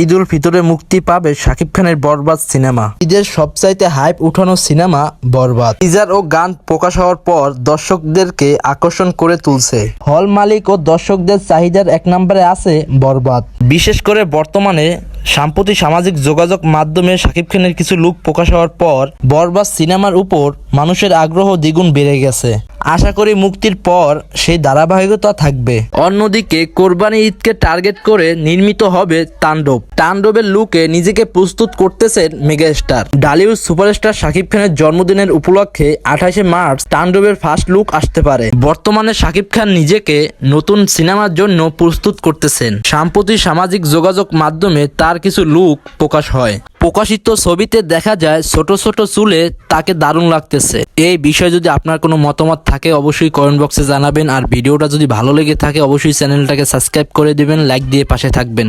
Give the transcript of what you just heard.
ঈদ উল ফিতরে মুক্তি পাবে শাকিব খানের বরবাদ সিনেমা। ঈদের সবচাইতে হাইপ উঠানো সিনেমা বরবাদ। টিজার ও গান প্রকাশ হওয়ার পর দর্শকদেরকে আকর্ষণ করে তুলছে। হল মালিক ও দর্শকদের চাহিদার এক নম্বরে আছে বরবাদ। বিশেষ করে বর্তমানে সাম্প্রতিক সামাজিক যোগাযোগ মাধ্যমে শাকিব খানের কিছু লুক প্রকাশ হওয়ার পর বরবাদ সিনেমার উপর মানুষের আগ্রহ দ্বিগুণ বেড়ে গেছে। আশা করি মুক্তির পর সেই ধারাবাহিকতা থাকবে। অন্যদিকে কোরবানি ঈদকে টার্গেট করে নির্মিত হবে তাণ্ডব। তাণ্ডবের লুকে নিজেকে প্রস্তুত করতেছেন মেগাস্টার। ডালিউড সুপারস্টার শাকিব খানের জন্মদিনের উপলক্ষে আঠাশে মার্চ তাণ্ডবের ফার্স্ট লুক আসতে পারে। বর্তমানে শাকিব খান নিজেকে নতুন সিনেমার জন্য প্রস্তুত করতেছেন। সাম্প্রতিক সামাজিক যোগাযোগ মাধ্যমে তার কিছু লুক প্রকাশ হয়। প্রকাশিত ছবিতে দেখা যায় ছোট ছোট চুলে তাকে দারুণ লাগতেছে। এই বিষয়ে যদি আপনার কোনো মতামত থাকে, অবশ্যই কমেন্ট বক্সে জানাবেন। আর ভিডিওটা যদি ভালো লেগে থাকে, অবশ্যই চ্যানেলটাকে সাবস্ক্রাইব করে দেবেন লাইক দিয়ে পাশে থাকবেন।